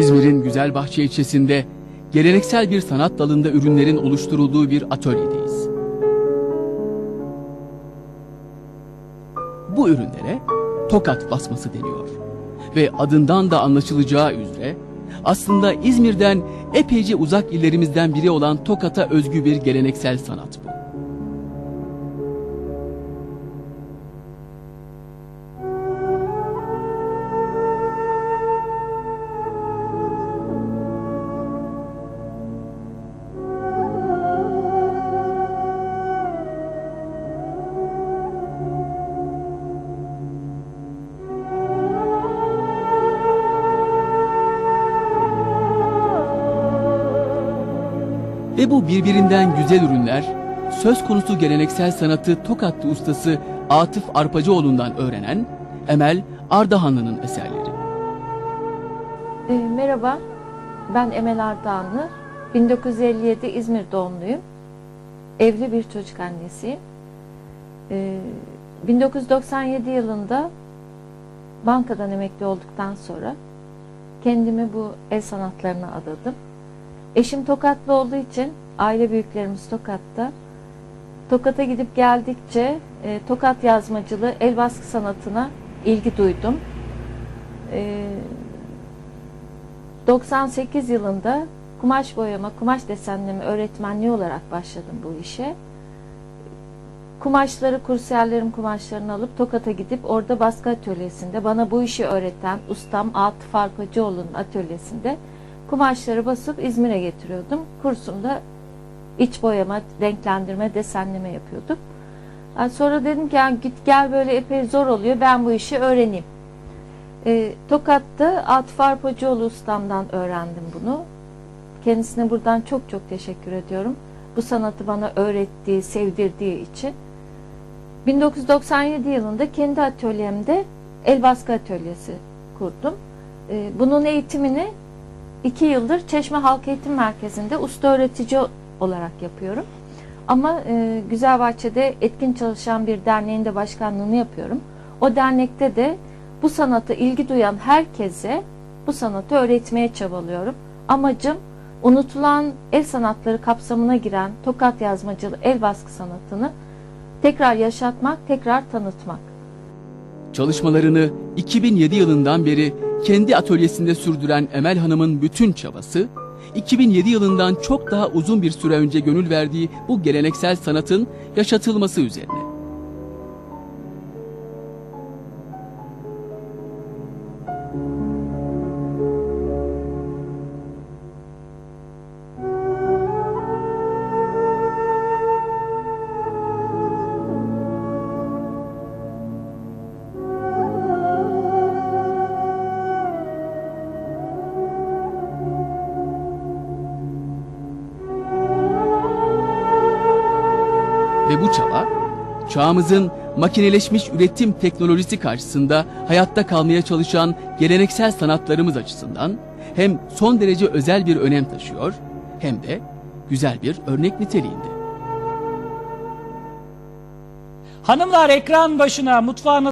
İzmir'in Güzelbahçe ilçesinde geleneksel bir sanat dalında ürünlerin oluşturulduğu bir atölyedeyiz. Bu ürünlere tokat basması deniyor. Ve adından da anlaşılacağı üzere aslında İzmir'den epeyce uzak illerimizden biri olan Tokat'a özgü bir geleneksel sanat bu. Ve bu birbirinden güzel ürünler söz konusu geleneksel sanatı Tokatlı ustası Atıf Arpacıoğlu'ndan öğrenen Emel Ardahanlı'nın eserleri. E, merhaba, ben Emel Ardahanlı. 1957 İzmir doğumluyum. Evli bir çocuk annesiyim. E, 1997 yılında bankadan emekli olduktan sonra kendimi bu el sanatlarına adadım. Eşim Tokatlı olduğu için aile büyüklerimiz Tokat'ta. Tokat'a gidip geldikçe e, Tokat yazmacılığı, el baskı sanatına ilgi duydum. E, 98 yılında kumaş boyama, kumaş desenleme öğretmenliği olarak başladım bu işe. Kumaşları, kursiyerlerin kumaşlarını alıp Tokat'a gidip orada baskı atölyesinde bana bu işi öğreten ustam Atıf Arpacıoğlu'nun atölyesinde kumaşları basıp İzmir'e getiriyordum. Kursumda iç boyama, renklendirme, desenleme yapıyorduk. Yani sonra dedim ki yani git gel böyle epey zor oluyor ben bu işi öğreneyim. E, Tokat'ta Atıf Arpacıoğlu ustamdan öğrendim bunu. Kendisine buradan çok çok teşekkür ediyorum. Bu sanatı bana öğrettiği, sevdirdiği için. 1997 yılında kendi atölyemde el baskı atölyesi kurdum. E, bunun eğitimini iki yıldır Çeşme Halk Eğitim Merkezi'nde usta öğretici olarak yapıyorum. Ama e, Güzelbahçe'de etkin çalışan bir derneğin de başkanlığını yapıyorum. O dernekte de bu sanata ilgi duyan herkese bu sanatı öğretmeye çabalıyorum. Amacım unutulan el sanatları kapsamına giren tokat yazmacılığı el baskı sanatını tekrar yaşatmak, tekrar tanıtmak. Çalışmalarını 2007 yılından beri kendi atölyesinde sürdüren Emel Hanım'ın bütün çabası, 2007 yılından çok daha uzun bir süre önce gönül verdiği bu geleneksel sanatın yaşatılması üzerine. Ve bu çaba, çağımızın makineleşmiş üretim teknolojisi karşısında hayatta kalmaya çalışan geleneksel sanatlarımız açısından hem son derece özel bir önem taşıyor hem de güzel bir örnek niteliğinde. Hanımlar ekran başına mutfağına